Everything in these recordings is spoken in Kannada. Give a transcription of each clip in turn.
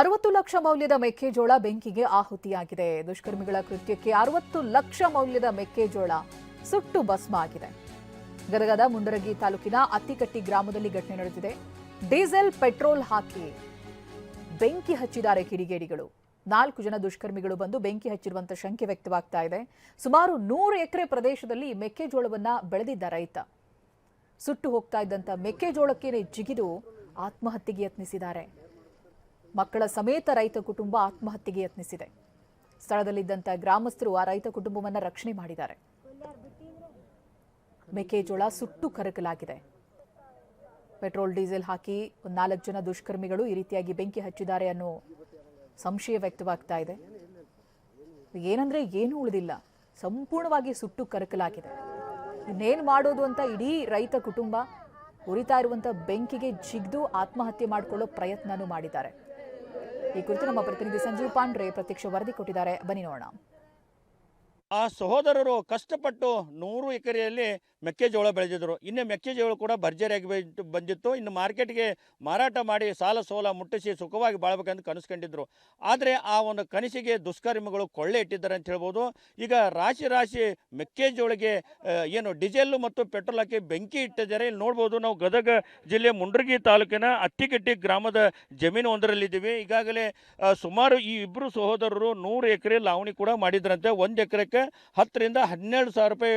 ಅರವತ್ತು ಲಕ್ಷ ಮೌಲ್ಯದ ಮೆಕ್ಕೆಜೋಳ ಬೆಂಕಿಗೆ ಆಹುತಿಯಾಗಿದೆ. ದುಷ್ಕರ್ಮಿಗಳ ಕೃತ್ಯಕ್ಕೆ ಅರವತ್ತು ಲಕ್ಷ ಮೌಲ್ಯದ ಮೆಕ್ಕೆಜೋಳ ಸುಟ್ಟು ಭಸ್ಮ ಆಗಿದೆ. ಗದಗದ ಮುಂಡರಗಿ ತಾಲೂಕಿನ ಅತ್ತಿಕಟ್ಟಿ ಗ್ರಾಮದಲ್ಲಿ ಘಟನೆ ನಡೆದಿದೆ. ಡೀಸೆಲ್, ಪೆಟ್ರೋಲ್ ಹಾಕಿ ಬೆಂಕಿ ಹಚ್ಚಿದ್ದಾರೆ ಕಿಡಿಗೇಡಿಗಳು. ನಾಲ್ಕು ಜನ ದುಷ್ಕರ್ಮಿಗಳು ಬಂದು ಬೆಂಕಿ ಹಚ್ಚಿರುವಂತ ಶಂಕೆ ವ್ಯಕ್ತವಾಗ್ತಾ ಇದೆ. ಸುಮಾರು ನೂರು ಎಕರೆ ಪ್ರದೇಶದಲ್ಲಿ ಮೆಕ್ಕೆಜೋಳವನ್ನ ಬೆಳೆದಿದ್ದ ರೈತ. ಸುಟ್ಟು ಹೋಗ್ತಾ ಇದ್ದಂತ ಮೆಕ್ಕೆಜೋಳಕ್ಕೇನೆ ಜಿಗಿದು ಆತ್ಮಹತ್ಯೆಗೆ ಯತ್ನಿಸಿದ್ದಾರೆ. ಮಕ್ಕಳ ಸಮೇತ ರೈತ ಕುಟುಂಬ ಆತ್ಮಹತ್ಯೆಗೆ ಯತ್ನಿಸಿದೆ. ಸ್ಥಳದಲ್ಲಿದ್ದಂತ ಗ್ರಾಮಸ್ಥರು ಆ ರೈತ ಕುಟುಂಬವನ್ನು ರಕ್ಷಣೆ ಮಾಡಿದ್ದಾರೆ. ಮೆಕ್ಕೆಜೋಳ ಸುಟ್ಟು ಕರಕಲಾಗಿದೆ. ಪೆಟ್ರೋಲ್, ಡೀಸೆಲ್ ಹಾಕಿ ನಾಲ್ಕು ಜನ ದುಷ್ಕರ್ಮಿಗಳು ಈ ರೀತಿಯಾಗಿ ಬೆಂಕಿ ಹಚ್ಚಿದ್ದಾರೆ ಅನ್ನೋ ಸಂಶಯ ವ್ಯಕ್ತವಾಗ್ತಾ ಇದೆ. ಏನಂದ್ರೆ ಏನೂ ಉಳಿದಿಲ್ಲ. ಸಂಪೂರ್ಣವಾಗಿ ಸುಟ್ಟು ಕರಕಲಾಗಿದೆ. ಇನ್ನೇನು ಮಾಡೋದು ಅಂತ ಇಡೀ ರೈತ ಕುಟುಂಬ ಉರಿತಾ ಇರುವಂತ ಬೆಂಕಿಗೆ ಜಿಗ್ದು ಆತ್ಮಹತ್ಯೆ ಮಾಡಿಕೊಳ್ಳೋ ಪ್ರಯತ್ನನೂ ಮಾಡಿದ್ದಾರೆ. ಈ ಕುರಿತು ನಮ್ಮ ಪ್ರತಿನಿಧಿ ಸಂಜೀವ್ ಪಾಂಡ್ರೆ ಪ್ರತ್ಯಕ್ಷ ವರದಿ ಕೊಟ್ಟಿದ್ದಾರೆ. ಬನ್ನಿ ನೋಡೋಣ. ಆ ಸಹೋದರರು ಕಷ್ಟಪಟ್ಟು ನೂರು ಎಕರೆಯಲ್ಲಿ ಮೆಕ್ಕೆಜೋಳ ಬೆಳೆದಿದ್ರು. ಇನ್ನು ಮೆಕ್ಕೆಜೋಳ ಕೂಡ ಭರ್ಜರಿಯಾಗಿ ಬಂದಿತ್ತು. ಇನ್ನು ಮಾರ್ಕೆಟ್ಗೆ ಮಾರಾಟ ಮಾಡಿ ಸಾಲ ಸೋಲ ಮುಟ್ಟಿಸಿ ಸುಖವಾಗಿ ಬಾಳ್ಬೇಕಂತ ಕನಸ್ಕೊಂಡಿದ್ರು. ಆದರೆ ಆ ಒಂದು ಕನಸಿಗೆ ದುಷ್ಕರ್ಮಿಗಳು ಕೊಳ್ಳೆ ಇಟ್ಟಿದ್ದಾರೆ ಅಂತ ಹೇಳ್ಬೋದು. ಈಗ ರಾಶಿ ರಾಶಿ ಮೆಕ್ಕೆಜೋಳಿಗೆ ಏನು ಡೀಸೆಲ್ ಮತ್ತು ಪೆಟ್ರೋಲ್ ಹಾಕಿ ಬೆಂಕಿ ಇಟ್ಟಿದ್ದಾರೆ. ಇಲ್ಲಿ ನೋಡ್ಬೋದು ನಾವು ಗದಗ ಜಿಲ್ಲೆ ಮುಂಡ್ರಗಿ ತಾಲೂಕಿನ ಅತ್ತಿಗಟ್ಟಿ ಗ್ರಾಮದ ಜಮೀನು ಒಂದರಲ್ಲಿದ್ದೀವಿ. ಈಗಾಗಲೇ ಸುಮಾರು ಈ ಇಬ್ಬರು ಸಹೋದರರು ನೂರು ಎಕರೆ ಲಾವಣಿ ಕೂಡ ಮಾಡಿದ್ರಂತೆ. ಒಂದು ಎಕರೆಗೆ ಹತ್ತರಿಂದ ಹನ್ನೆರಡು ಸಾವಿರ ರೂಪಾಯಿ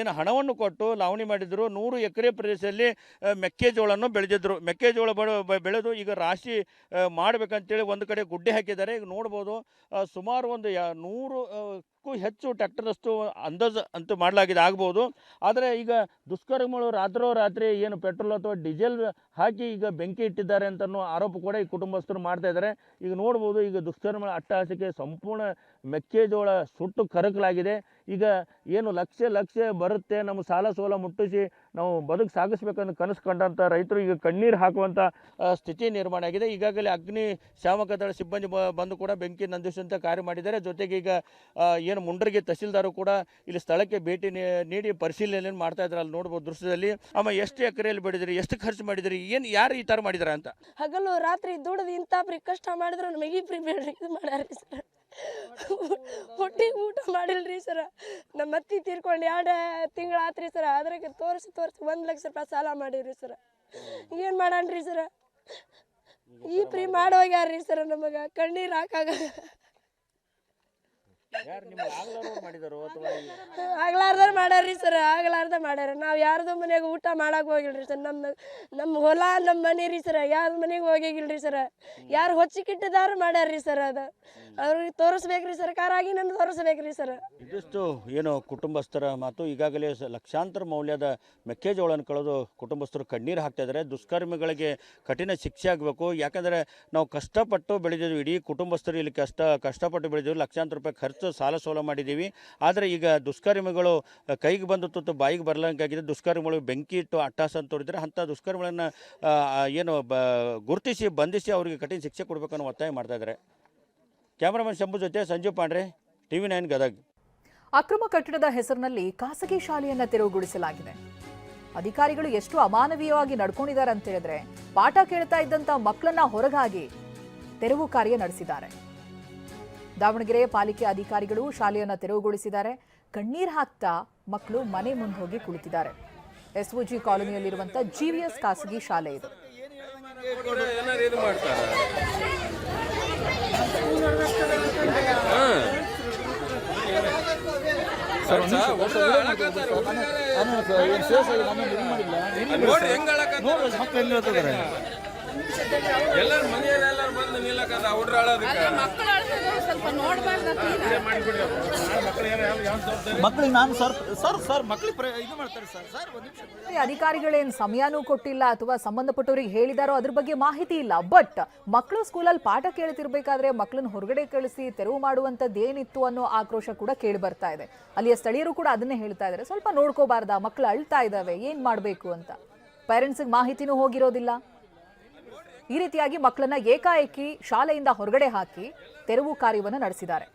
ಏನು ಹಣವನ್ನು ಕೊಟ್ಟು ಲಾವಣಿ ಮಾಡಿದ್ರು. ನೂರು ಎಕರೆ ಪ್ರದೇಶದಲ್ಲಿ ಮೆಕ್ಕೆಜೋಳವನ್ನು ಬೆಳೆದಿದ್ರು. ಮೆಕ್ಕೆಜೋಳ ಬೆಳೆ- ಬೆಳೆದು ಈಗ ರಾಶಿ ಮಾಡ್ಬೇಕಂತೇಳಿ ಒಂದು ಕಡೆ ಗುಡ್ಡೆ ಹಾಕಿದ್ದಾರೆ. ಈಗ ನೋಡ್ಬೋದು ಸುಮಾರು ಒಂದು ಯಾ- ನೂರು ಆ, ಕ್ಕೂ ಹೆಚ್ಚು ಟ್ಯಾಕ್ಟರ್ದಷ್ಟು ಅಂದಾಜು ಅಂತ ಮಾಡಲಾಗಿದೆ ಆಗ್ಬೋದು. ಆದರೆ ಈಗ ದುಷ್ಕರ್ಮಿಗಳು ರಾತ್ರೋ ರಾತ್ರಿ ಏನು ಪೆಟ್ರೋಲ್ ಅಥವಾ ಡೀಸೆಲ್ ಹಾಕಿ ಈಗ ಬೆಂಕಿ ಇಟ್ಟಿದ್ದಾರೆ ಅಂತ ಆರೋಪ ಕೂಡ ಈ ಕುಟುಂಬಸ್ಥರು ಮಾಡ್ತಾ ಇದ್ದಾರೆ. ಈಗ ನೋಡ್ಬೋದು ಈಗ ದುಷ್ಕರ್ಮಿಗಳ ಅಟ್ಟಹಾಸಕ್ಕೆ ಸಂಪೂರ್ಣ ಮೆಕ್ಕೆಜೋಳ ಸುಟ್ಟು ಕರಕಲಾಗಿದೆ. ಈಗ ಏನು ಲಕ್ಷ ಲಕ್ಷ ಬರುತ್ತೆ ನಮ್ಮ ಸಾಲ ಸೋಲ ಮುಟ್ಟಿಸಿ ನಾವು ಬದುಕು ಸಾಗಿಸ್ಬೇಕಂದು ಕನಸು ಕಂಡಂಥ ರೈತರು ಈಗ ಕಣ್ಣೀರು ಹಾಕುವಂಥ ಸ್ಥಿತಿ ನಿರ್ಮಾಣ ಆಗಿದೆ. ಈಗಾಗಲೇ ಅಗ್ನಿ ಶಾಮಕ ದಳ ಸಿಬ್ಬಂದಿ ಬಂದು ಕೂಡ ಬೆಂಕಿ ನಂದಿಸುವಂಥ ಕಾರ್ಯ ಮಾಡಿದ್ದಾರೆ. ಜೊತೆಗೆ ಈಗ ಏನು ಮುಂಡ್ರಿಗೆ ತಹಸೀಲ್ದಾರು ಕೂಡ ಇಲ್ಲಿ ಸ್ಥಳಕ್ಕೆ ಭೇಟಿ ನೀಡಿ ಪರಿಶೀಲನೆ ಮಾಡ್ತಾ ಇದ್ದಾರೆ. ಅಲ್ಲಿ ನೋಡ್ಬೋದು ದೃಶ್ಯದಲ್ಲಿ. ಅಮ್ಮ, ಎಷ್ಟು ಎಕರೆಯಲ್ಲಿ ಬೆಳೆದ್ರಿ ಎಷ್ಟು ಖರ್ಚು ಮಾಡಿದ್ರಿ ಏನು, ಯಾರು ಈ ಥರ ಮಾಡಿದ್ರ ಅಂತ? ಹಗಲು ರಾತ್ರಿ ದುಡ್ದು ಇಂಥ ಪ್ರಿ ಕಷ್ಟ ಮಾಡಿದ್ರು ನಮಗೆ ಫ್ರೀ ಬೇಡ್ರಿ ಇದು ಮಾಡ್ಯಾರ್ರಿ ಸರ್. ಹೊಟ್ಟಿಗೆ ಊಟ ಮಾಡಿಲ್ರಿ ಸರ್. ನಮ್ಮ ಅತ್ತಿ ತೀರ್ಕೊಂಡು ಎರಡು ತಿಂಗಳು ಆತ್ರಿ ಸರ್. ಅದ್ರಾಗೆ ತೋರಿಸಿ ತೋರಿಸಿ ಒಂದು ಲಕ್ಷ ರೂಪಾಯಿ ಸಾಲ ಮಾಡಿವ್ರಿ ಸರ್. ಏನು ಮಾಡಣ್ರಿ ಸರ್? ಈ ಪ್ರೀ ಮಾಡೋಗ್ಯಾರ್ರಿ ಸರ್ ನಮಗೆ. ಕಣ್ಣೀರು ಹಾಕಾಗ. ಯಾರು ನಿಮ್ಗೆ ಆಗ್ಲಾರ್ದವ್ರು ಮಾಡಿದಾರೋ ಅಥವಾ ಆಗ್ಲಾರ್ದಾರ ಮಾಡ್ಯಾರ್ರಿ ಸರ್ ಆಗ್ಲಾರ್ದ ಮಾಡ್ಯಾರ ನಾವು ಯಾರ್ದು ಮನೆಗೆ ಊಟ ಮಾಡಕ್ ಹೋಗಿಲ್ರಿ ಸರ್ ನಮ್ಮ ನಮ್ಮ ಹೊಲ ನಮ್ಮ ಮನೆ ರೀ ಸರ್ ಯಾರ ಮನೆಗೆ ಹೋಗಿಲ್ರಿ ಸರ್. ಯಾರು ಹೊಚ್ಚಿಕಿಟ್ಟಿದಾರು ಮಾಡ್ಯಾರ್ರಿ ಸರ್ ಅದ. ಅವ್ರಿಗೆ ತೋರಿಸ್ಬೇಕ್ರಿ ಸರ್ಕಾರ ಆಗಿ ನನ್ನ ತೋರಿಸ್ಬೇಕ್ರಿ ಸರ್. ಇದಿಷ್ಟು ಏನು ಕುಟುಂಬಸ್ಥರ ಮಾತು. ಈಗಾಗಲೇ ಸ- ಲಕ್ಷಾಂತರ ಮೌಲ್ಯದ ಮೆಕ್ಕೆಜೋಳನ ಕಳೆದು ಕುಟುಂಬಸ್ಥರು ಕಣ್ಣೀರು ಹಾಕ್ತಾ ಇದ್ದಾರೆ ದುಷ್ಕರ್ಮಿಗಳಿಗೆ ಕಠಿಣ ಶಿಕ್ಷೆ ಆಗಬೇಕು. ಯಾಕಂದರೆ ನಾವು ಕಷ್ಟಪಟ್ಟು ಬೆಳೆದಿದ್ವಿ ಇಡೀ ಕುಟುಂಬಸ್ಥರು ಇಲ್ಲಿ ಕಷ್ಟ ಕಷ್ಟಪಟ್ಟು ಬೆಳೆದಿದ್ವಿ ಲಕ್ಷಾಂತರ ರೂಪಾಯಿ ಖರ್ಚು ಸಾಲ ಸೋಲ ಮಾಡಿದ್ದೀವಿ. ಆದರೆ ಈಗ ದುಷ್ಕರ್ಮಿಗಳು ಕೈಗೆ ಬಂದು ತುತ್ತು ಬಾಯಿಗೆ ಬರಲಂಗಾಗಿದೆ. ದುಷ್ಕರ್ಮಿಗಳು ಬೆಂಕಿ ಇಟ್ಟು ಅಟ್ಟಾಸ ಅಂತ ತೋರಿದರೆ ಅಂಥ ದುಷ್ಕರ್ಮಿಗಳನ್ನು ಏನು ಬ, ಗುರುತಿಸಿ ಬಂಧಿಸಿ ಅವರಿಗೆ ಕಠಿಣ ಶಿಕ್ಷೆ ಕೊಡಬೇಕನ್ನೋ ಒತ್ತಾಯ ಮಾಡ್ತಾ ಇದ್ದಾರೆ ಕ್ಯಾಮ್ರಾಮನ್ ಶಂಭು ಜೊತೆ Sanjeev Pandre T V nine Gadag. ಅಕ್ರಮ ಕಟ್ಟಡದ ಹೆಸರಿನಲ್ಲಿ ಖಾಸಗಿ ಶಾಲೆಯನ್ನು ತೆರವುಗೊಳಿಸಲಾಗಿದೆ. ಅಧಿಕಾರಿಗಳು ಎಷ್ಟು ಅಮಾನವೀಯವಾಗಿ ನಡ್ಕೊಂಡಿದ್ದಾರೆ ಅಂತ ಹೇಳಿದ್ರೆ, ಪಾಠ ಕೇಳ್ತಾ ಇದ್ದಂತ ಮಕ್ಕಳನ್ನ ಹೊರಗಾಗಿ ತೆರವು ಕಾರ್ಯ ನಡೆಸಿದ್ದಾರೆ. ದಾವಣಗೆರೆ ಪಾಲಿಕೆ ಅಧಿಕಾರಿಗಳು ಶಾಲೆಯನ್ನ ತೆರವುಗೊಳಿಸಿದ್ದಾರೆ. ಕಣ್ಣೀರು ಹಾಕ್ತಾ ಮಕ್ಕಳು ಮನೆ ಮುಂದೆ ಹೋಗಿ ಕುಳಿತಿದ್ದಾರೆ. ಎಸ್ಒಜಿ ಕಾಲೋನಿಯಲ್ಲಿರುವಂತಹ ಜಿವಿಎಸ್ ಖಾಸಗಿ ಶಾಲೆ ಇದು. ಹೆಂಗ್ ಎಲ್ಲಾರು ಮನೆಯಲ್ಲಿ ಎಲ್ಲರೂ ಬಂದು ಹುಡ್ರ ನಾನು ಸರ್ ಸರ್ ಸರ್ ಮಕ್ಳಿಗೆ ಇದು ಮಾಡ್ತಾರೆ ಸರ್. ಸರ್ ಒಂದು ನಿಮಿಷ. ಈ ಅಧಿಕಾರಿಗಳೇನ್ ಸಮಯನೂ ಕೊಟ್ಟಿಲ್ಲ ಅಥವಾ ಸಂಬಂಧಪಟ್ಟವರಿಗೆ ಹೇಳಿದಾರೋ ಅದ್ರ ಬಗ್ಗೆ ಮಾಹಿತಿ ಇಲ್ಲ. ಬಟ್ ಮಕ್ಕಳು ಸ್ಕೂಲಲ್ಲಿ ಪಾಠ ಕೇಳ್ತಿರ್ಬೇಕಾದ್ರೆ ಮಕ್ಕಳನ್ನ ಹೊರಗಡೆ ಕಳಿಸಿ ತೆರವು ಮಾಡುವಂತದ್ದು ಏನಿತ್ತು ಅನ್ನೋ ಆಕ್ರೋಶ ಕೂಡ ಕೇಳಿ ಬರ್ತಾ ಇದೆ. ಅಲ್ಲಿಯ ಸ್ಥಳೀಯರು ಕೂಡ ಅದನ್ನೇ ಹೇಳ್ತಾ ಇದ್ದಾರೆ. ಸ್ವಲ್ಪ ನೋಡ್ಕೋಬಾರ್ದ ಮಕ್ಕಳು ಅಳ್ತಾ ಇದ್ದಾವೆ ಏನ್ ಮಾಡ್ಬೇಕು ಅಂತ. ಪೇರೆಂಟ್ಸ್ಗೆ ಮಾಹಿತಿನೂ ಹೋಗಿರೋದಿಲ್ಲ. ಈ ರೀತಿಯಾಗಿ ಮಕ್ಕಳನ್ನ ಏಕಾಏಕಿ ಶಾಲೆಯಿಂದ ಹೊರಗಡೆ ಹಾಕಿ ತೆರವು ಕಾರ್ಯವನ್ನು ನಡೆಸಿದ್ದಾರೆ.